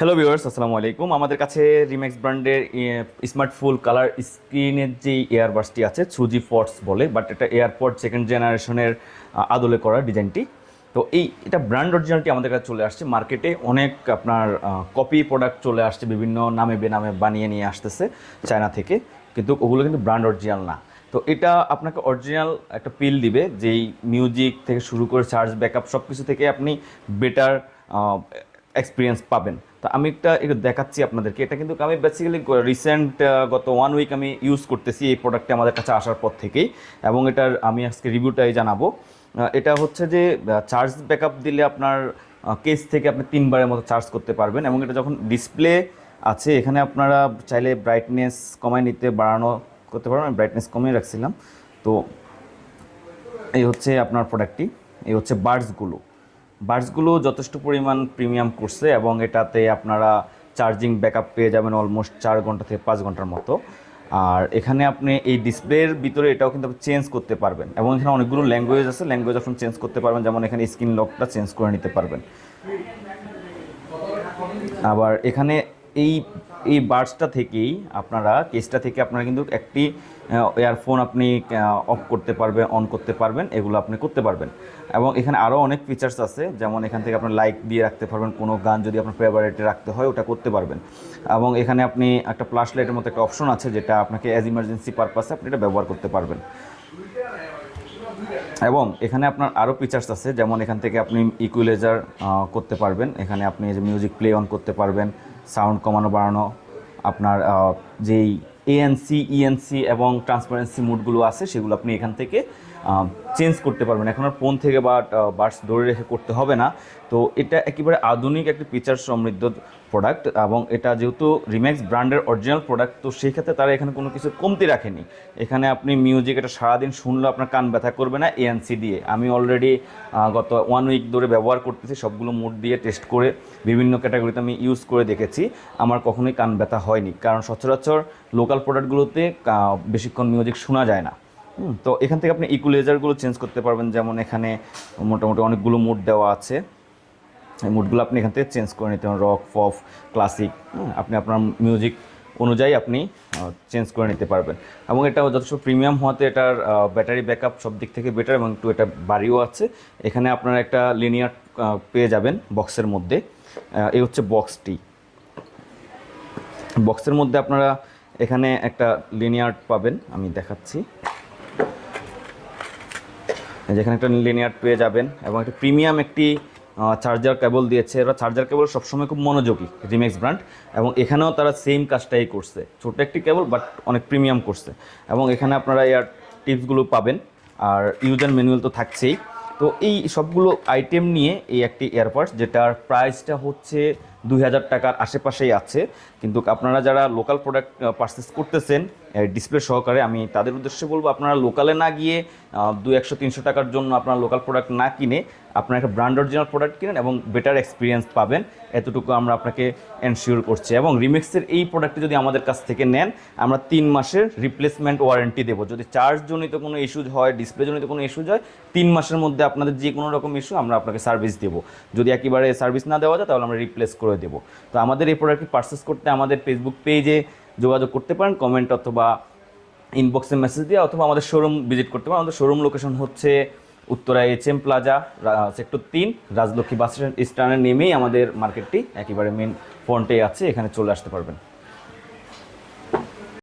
Hello viewers আসসালামু আলাইকুম। আমাদের কাছে রিম্যাক্স ব্র্যান্ডের স্মার্ট ফুল কালার স্ক্রিনের যে এয়ারবাসটি আছে সুজি ফটস বলে বাট এটা এয়ারপড সেকেন্ড জেনারেশনের আদলে করা ডিজাইনটি। তো এই, এটা ব্র্যান্ড অরিজিনালটি আমাদের কাছে চলে আসছে। মার্কেটে অনেক আপনার কপি প্রোডাক্ট চলে আসছে, বিভিন্ন নামে বেনামে বানিয়ে নিয়ে আসতেছে চায়না থেকে। কিন্তু ওগুলো কিন্তু ব্র্যান্ড অরিজিনাল না। তো এটা আপনাকে অরিজিনাল একটা পিল দিবে, যেই মিউজিক থেকে শুরু করে চার্জ ব্যাকআপ সব কিছু থেকে আপনি বেটার এক্সপিরিয়েন্স পাবেন। তো আমি একটা একটু দেখাচ্ছি আপনাদেরকে। এটা কিন্তু আমি বেসিক্যালি রিসেন্ট গত ওয়ান উইক আমি ইউজ করতেছি এই প্রোডাক্টটা আমাদের কাছে আসার পর থেকেই এবং এটার আমি আজকে রিভিউটাই জানাব। এটা হচ্ছে যে চার্জ ব্যাকআপ দিলে আপনার কেস থেকে আপনি তিনবারের মতো চার্জ করতে পারবেন এবং এটা যখন ডিসপ্লে আছে, এখানে আপনারা চাইলে ব্রাইটনেস কমায় নিতে, বাড়ানো করতে পারবেন। আমি ব্রাইটনেস কমিয়ে রাখছিলাম। তো এই হচ্ছে আপনার প্রোডাক্টটি এই হচ্ছে বার্ডসগুলো বার্ডসগুলো যথেষ্ট পরিমাণ প্রিমিয়াম করছে এবং এটাতে আপনারা চার্জিং ব্যাকআপ পেয়ে যাবেন অলমোস্ট চার ঘণ্টা থেকে পাঁচ ঘণ্টার মতো। আর এখানে আপনি এই ডিসপ্লের ভিতরে এটাও কিন্তু আপনি চেঞ্জ করতে পারবেন এবং এখানে অনেকগুলো ল্যাঙ্গুয়েজ আছে, ল্যাঙ্গুয়েজ আপনি চেঞ্জ করতে পারবেন। যেমন এখানে স্ক্রিন লকটা চেঞ্জ করে নিতে পারবেন। আবার এখানে এই এই বার্ডসটা থেকেই আপনারা, কেসটা থেকে আপনারা কিন্তু একটি এয়ারফোন আপনি অফ করতে পারবেন অন করতে পারবেন, এগুলো আপনি করতে পারবেন। এবং এখানে আরও অনেক ফিচার্স আছে, যেমন এখান থেকে আপনার লাইক দিয়ে রাখতে পারবেন, কোনো গান যদি আপনার ফেভারিটে রাখতে হয়, ওটা করতে পারবেন। এবং এখানে আপনি একটা প্লাস লাইটের মতো একটা অপশন আছে, যেটা আপনাকে অ্যাজ ইমার্জেন্সি পারপাসে আপনি এটা ব্যবহার করতে পারবেন। এবং এখানে আপনার আরও ফিচার্স আছে, যেমন এখান থেকে আপনি ইকুইলাইজার করতে পারবেন। এখানে আপনি যে মিউজিক প্লে অন করতে পারবেন। সাউন্ড কমানো, বাড়ানো, আপনার যেই এএনসি ইএনসি E এবং ট্রান্সপারেন্সি মুডগুলো আছে, সেগুলো আপনি এখান থেকে চেঞ্জ করতে পারবেন। এখন আর ফোন থেকে বা বার্ডস ধরে রেখে করতে হবে না। তো এটা একেবারে আধুনিক একটি ফিচার সমৃদ্ধ প্রোডাক্ট এবং এটা যেহেতু রিম্যাক্স ব্র্যান্ডের অরিজিনাল প্রোডাক্ট তো সেই ক্ষেত্রে তারা এখানে কোনো কিছু কমতি রাখেনি। এখানে আপনি মিউজিক এটা সারাদিন শুনলে আপনার কান ব্যথা করবে না এএনসি দিয়ে। আমি অলরেডি গত ওয়ান উইক ধরে ব্যবহার করতেছি, সবগুলো মুড দিয়ে টেস্ট করে বিভিন্ন ক্যাটাগরিতে আমি ইউজ করে দেখেছি। আমার কখনোই কান ব্যথা হয়নি। কারণ সচরাচর লোকাল প্রোডাক্টগুলোতে বেশিক্ষণ মিউজিক শোনা যায় না। তো এখান থেকে আপনি ইকুলেজারগুলো চেঞ্জ করতে পারবেন। যেমন এখানে মোটামুটি অনেকগুলো মুড দেওয়া আছে। এই মুডগুলো আপনি এখান থেকে চেঞ্জ করে নিতে পারেন। রক ফফ ক্লাসিক আপনি আপনার মিউজিক অনুযায়ী আপনি চেঞ্জ করে নিতে পারবেন। এবং এটা যথেষ্ট প্রিমিয়াম হওয়াতে এটার ব্যাটারি ব্যাকআপ সব দিক থেকে বেটার এবং একটু এটা বাড়িও আছে। এখানে আপনারা একটা লিনিয়ার পেয়ে যাবেন বক্সের মধ্যে। এই হচ্ছে বক্সটি বক্সের মধ্যে আপনারা এখানে একটা লিনিয়ার পাবেন। আমি দেখাচ্ছি। যেখানে একটা লিনিয়ার পেয়ে যাবেন এবং একটা প্রিমিয়াম একটি চার্জার কেবল দিয়েছে। এরা চার্জার কেবল সবসময় খুব মনোযোগী রিমেক্স ব্র্যান্ড এবং এখানেও তারা সেম কাজটাই করছে। ছোট একটি কেবল বাট অনেক প্রিমিয়াম করছে। এবং এখানে আপনারা এয়ার টিপসগুলো পাবেন। আর ইউজার ম্যানুয়াল তো থাকছেই। তো এই সবগুলো আইটেম নিয়ে এই একটি এয়ারপডস যেটার প্রাইসটা হচ্ছে দুই হাজার টাকার আশেপাশেই আছে। কিন্তু আপনারা যারা লোকাল প্রোডাক্ট পারচেস করতেছেন ডিসপ্লে সহকারে আমি তাদের উদ্দেশ্যে বলব, আপনারা লোকালে না গিয়ে দু একশো, তিনশো টাকার জন্য আপনারা লোকাল প্রোডাক্ট না কিনে আপনারা একটা ব্র্যান্ড অরিজিনাল প্রোডাক্ট কিনেন এবং বেটার এক্সপিরিয়েন্স পাবেন। এতটুকু আমরা আপনাকে এনশিওর করছি। এবং রিমিক্সের এই প্রোডাক্টটি যদি আমাদের কাছ থেকে নেন, আমরা তিন মাসের রিপ্লেসমেন্ট ওয়ারেন্টি দেবো। যদি চার্জ জনিত কোনো ইস্যুজ হয় ডিসপ্লে জনিত কোনো ইস্যুজ হয়, তিন মাসের মধ্যে আপনাদের যে কোনো রকম ইস্যু আমরা আপনাকে সার্ভিস দেবো। যদি একেবারে সার্ভিস না দেওয়া যায়, তাহলে আমরা রিপ্লেস করে দেবো। তো আমাদের এই প্রোডাক্টটি পারচেস করতে আমাদের ফেসবুক পেজে যোগাযোগ করতে পারেন কমেন্ট অথবা ইনবক্সে মেসেজ দিয়ে, অথবা আমাদের শোরুম ভিজিট করতে পারেন। আমাদের শোরুম লোকেশন হচ্ছে Uttara H M plaza sector তিন, রাজলক্ষ্মী বাস স্ট্যান্ডে নেমেই আমাদের মার্কেটটি একেবারে মেন ফ্রন্টে আছে, এখানে চলে আসতে পারবেন।